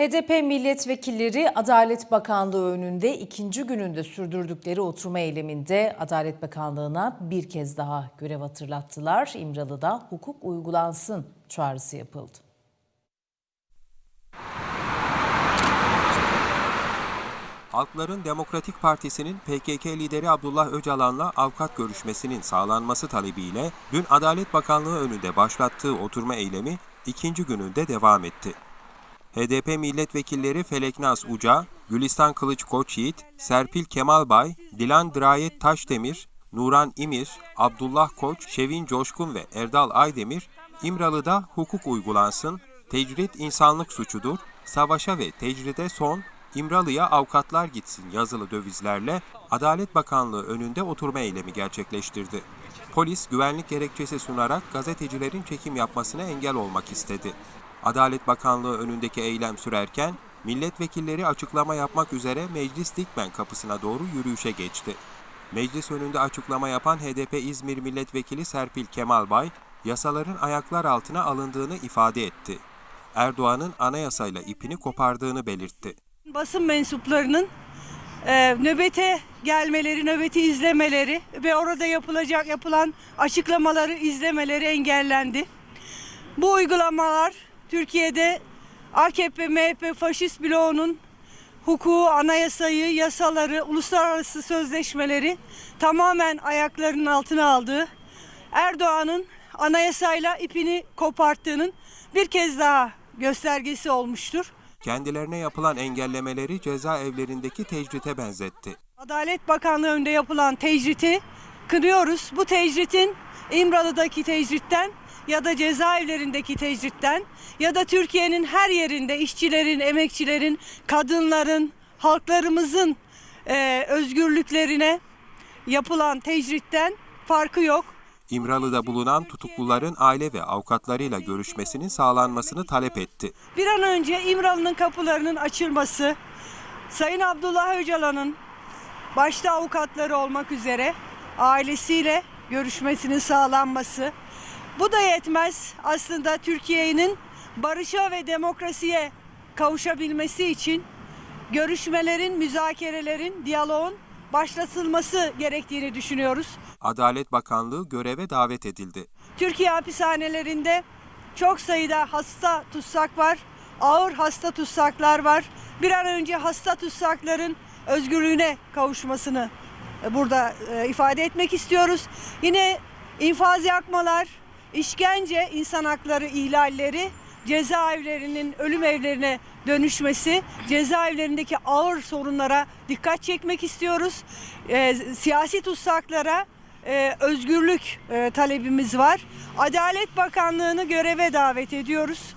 HDP milletvekilleri Adalet Bakanlığı önünde ikinci gününde sürdürdükleri oturma eyleminde Adalet Bakanlığı'na bir kez daha görev hatırlattılar. İmralı'da hukuk uygulansın çağrısı yapıldı. Halkların Demokratik Partisi'nin PKK lideri Abdullah Öcalan'la avukat görüşmesinin sağlanması talebiyle dün Adalet Bakanlığı önünde başlattığı oturma eylemi ikinci gününde devam etti. HDP milletvekilleri Feleknaz Uca, Gülistan Kılıç Koçyiğit, Serpil Kemalbay, Dilan Dirayet Taşdemir, Nuran İmir, Abdullah Koç, Şevin Coşkun ve Erdal Aydemir, İmralı'da hukuk uygulansın, tecrit insanlık suçudur, savaşa ve tecride son, İmralı'ya avukatlar gitsin yazılı dövizlerle Adalet Bakanlığı önünde oturma eylemi gerçekleştirdi. Polis güvenlik gerekçesi sunarak gazetecilerin çekim yapmasına engel olmak istedi. Adalet Bakanlığı önündeki eylem sürerken milletvekilleri açıklama yapmak üzere Meclis Dikmen kapısına doğru yürüyüşe geçti. Meclis önünde açıklama yapan HDP İzmir Milletvekili Serpil Kemalbay, yasaların ayaklar altına alındığını ifade etti. Erdoğan'ın anayasayla ipini kopardığını belirtti. Basın mensuplarının e, nöbete gelmeleri, nöbeti izlemeleri ve orada yapılacak yapılan açıklamaları izlemeleri engellendi. Bu uygulamalar Türkiye'de AKP, MHP, faşist bloğunun hukuku, anayasayı, yasaları, uluslararası sözleşmeleri tamamen ayaklarının altına aldığı, Erdoğan'ın anayasayla ipini koparttığının bir kez daha göstergesi olmuştur. Kendilerine yapılan engellemeleri cezaevlerindeki tecrite benzetti. Adalet Bakanlığı önünde yapılan tecriti kınıyoruz. Bu tecritin İmralı'daki tecritten ya da cezaevlerindeki tecritten ya da Türkiye'nin her yerinde işçilerin, emekçilerin, kadınların, halklarımızın e, özgürlüklerine yapılan tecritten farkı yok. İmralı'da bulunan tutukluların aile ve avukatlarıyla görüşmesinin sağlanmasını talep etti. Bir an önce İmralı'nın kapılarının açılması, Sayın Abdullah Öcalan'ın başta avukatları olmak üzere ailesiyle görüşmesinin sağlanması. Bu da yetmez. Aslında Türkiye'nin barışa ve demokrasiye kavuşabilmesi için görüşmelerin, müzakerelerin, diyaloğun başlatılması gerektiğini düşünüyoruz. Adalet Bakanlığı göreve davet edildi. Türkiye hapishanelerinde çok sayıda hasta tutsak var. Ağır hasta tutsaklar var. Bir an önce hasta tutsakların özgürlüğüne kavuşmasını e, burada e, ifade etmek istiyoruz. Yine infaz yakmalar, işkence, insan hakları ihlalleri, cezaevlerinin ölüm evlerine dönüşmesi, cezaevlerindeki ağır sorunlara dikkat çekmek istiyoruz. E, siyasi tutsaklara e, özgürlük e, talebimiz var. Adalet Bakanlığı'nı göreve davet ediyoruz.